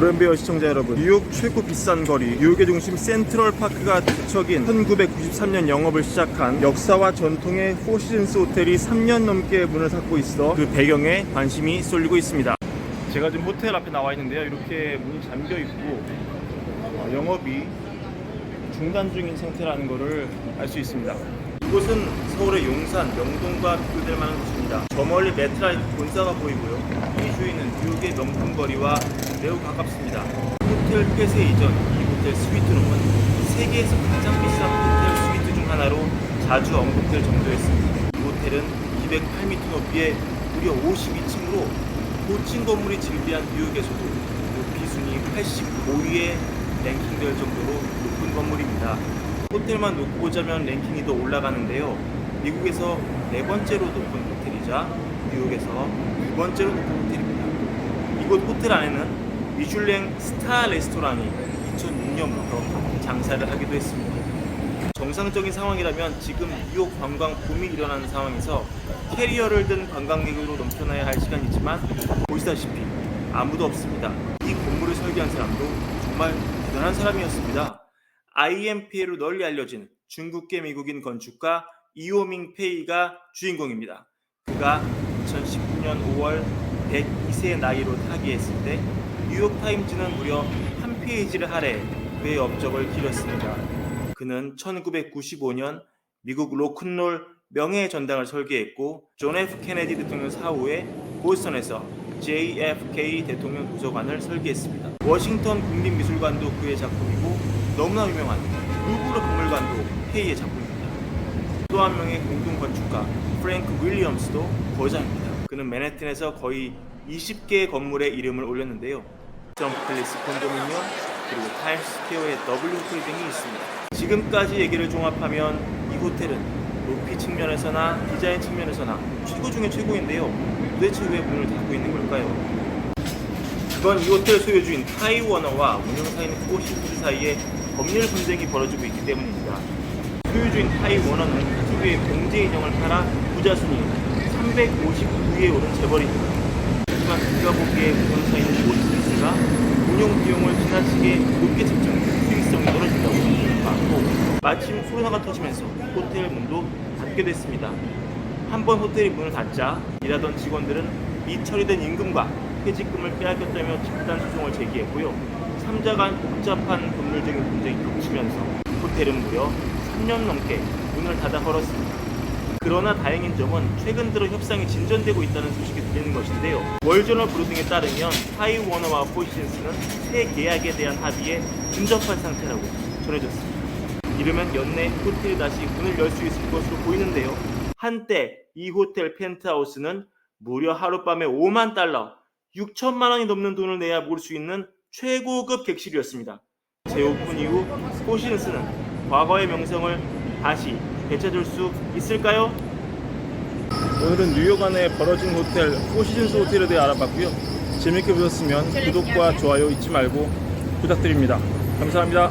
고ren베어 시청자 여러분 뉴욕 최고 비싼 거리 뉴욕의 중심 센트럴 파크가 뒤척인 1993년 영업을 시작한 역사와 전통의 포시즌스 호텔이 3년 넘게 문을 닫고 있어 그 배경에 관심이 쏠리고 있습니다 제가 지금 호텔 앞에 나와 있는데요 이렇게 문이 잠겨 있고 어, 영업이 중단 중인 상태라는 것을 알 수 있습니다 이곳은 서울의 용산, 명동과 비교될 만한 곳입니다. 저 멀리 메트라이트 본사가 보이고요. 이 주위는 뉴욕의 명품 거리와 매우 가깝습니다. 호텔 폐쇄 이전 이 호텔 스위트룸은 세계에서 가장 비싼 호텔 스위트 중 하나로 자주 언급될 정도였습니다. 이 호텔은 208m 높이에 무려 52층으로 고층 건물이 즐비한 뉴욕에서도 높이 순위 85위에 랭킹될 정도로 높은 건물입니다. 호텔만 놓고 보자면 랭킹이 더 올라가는데요. 미국에서 네 번째로 높은 호텔이자 뉴욕에서 두 번째로 높은 호텔입니다. 이곳 호텔 안에는 미슐랭 스타 레스토랑이 2006년부터 장사를 하기도 했습니다. 정상적인 상황이라면 지금 뉴욕 관광 붐이 일어나는 상황에서 캐리어를 든 관광객으로 넘쳐나야 할 시간이지만 보시다시피 아무도 없습니다. 이 건물을 설계한 사람도 정말 대단한 사람이었습니다. IMPA로 널리 알려진 중국계 미국인 건축가 이오밍 페이가 주인공입니다. 그가 2019년 5월 102세의 나이로 타계했을 때 뉴욕타임즈는 무려 한 페이지를 할애 그의 업적을 기렸습니다. 그는 1995년 미국 로큰롤 명예의 전당을 설계했고 존 F 케네디 대통령 사후에 보스턴에서 JFK 대통령 도서관을 설계했습니다. 워싱턴 국립미술관도 그의 작품이고 너무나 유명한 루브르 박물관도 페이의 작품입니다. 또 한 명의 공동 건축가 프랭크 윌리엄스도 거장입니다. 그는 맨해튼에서 거의 20개의 건물에 이름을 올렸는데요. 점프 플리스 콘도미니엄 그리고 타임스퀘어의 W 호텔 등이 있습니다. 지금까지 얘기를 종합하면 이 호텔은 높이 측면에서나 디자인 측면에서나 최고 중에 최고인데요. 도대체 왜 문을 닫고 있는 걸까요? 그건 이 호텔 소유주인 타이 워너와 운영사인 포시즈 사이에 법률 분쟁이 벌어지고 있기 때문입니다. 소유주인 타이 워너는 특유의 공제 인형을 팔아 부자 순위 359위에 오른 재벌입니다. 하지만 그가 보기에 운영사인 포시즈가 운영 비용을 지나치게 높게 책정해 수익성이 떨어진다고 생각하고 마침 코로나가 터지면서 호텔 문도 닫게 됐습니다. 한 번 호텔이 문을 닫자 일하던 직원들은 미처리된 임금과 퇴직금을 빼앗겼다며 집단 소송을 제기했고요. 3자 간 복잡한 법률적인 분쟁이 겹치면서 호텔은 무려 3년 넘게 문을 닫아 걸었습니다. 그러나 다행인 점은 최근 들어 협상이 진전되고 있다는 소식이 들리는 것인데요. 월저널 브루딩에 따르면 타이 워너와 포시즌스는 새 계약에 대한 합의에 근접한 상태라고 전해졌습니다. 이르면 연내 호텔이 다시 문을 열 수 있을 것으로 보이는데요. 한때 이 호텔 펜트하우스는 무려 하룻밤에 5만 달러, 6천만 원이 넘는 돈을 내야 볼수 있는 최고급 객실이었습니다. 재오픈 이후 포시즌스는 과거의 명성을 다시 되찾을 수 있을까요? 오늘은 뉴욕 안에 벌어진 호텔 포시즌스 호텔에 대해 알아봤고요. 재밌게 보셨으면 구독과 좋아요 잊지 말고 부탁드립니다. 감사합니다.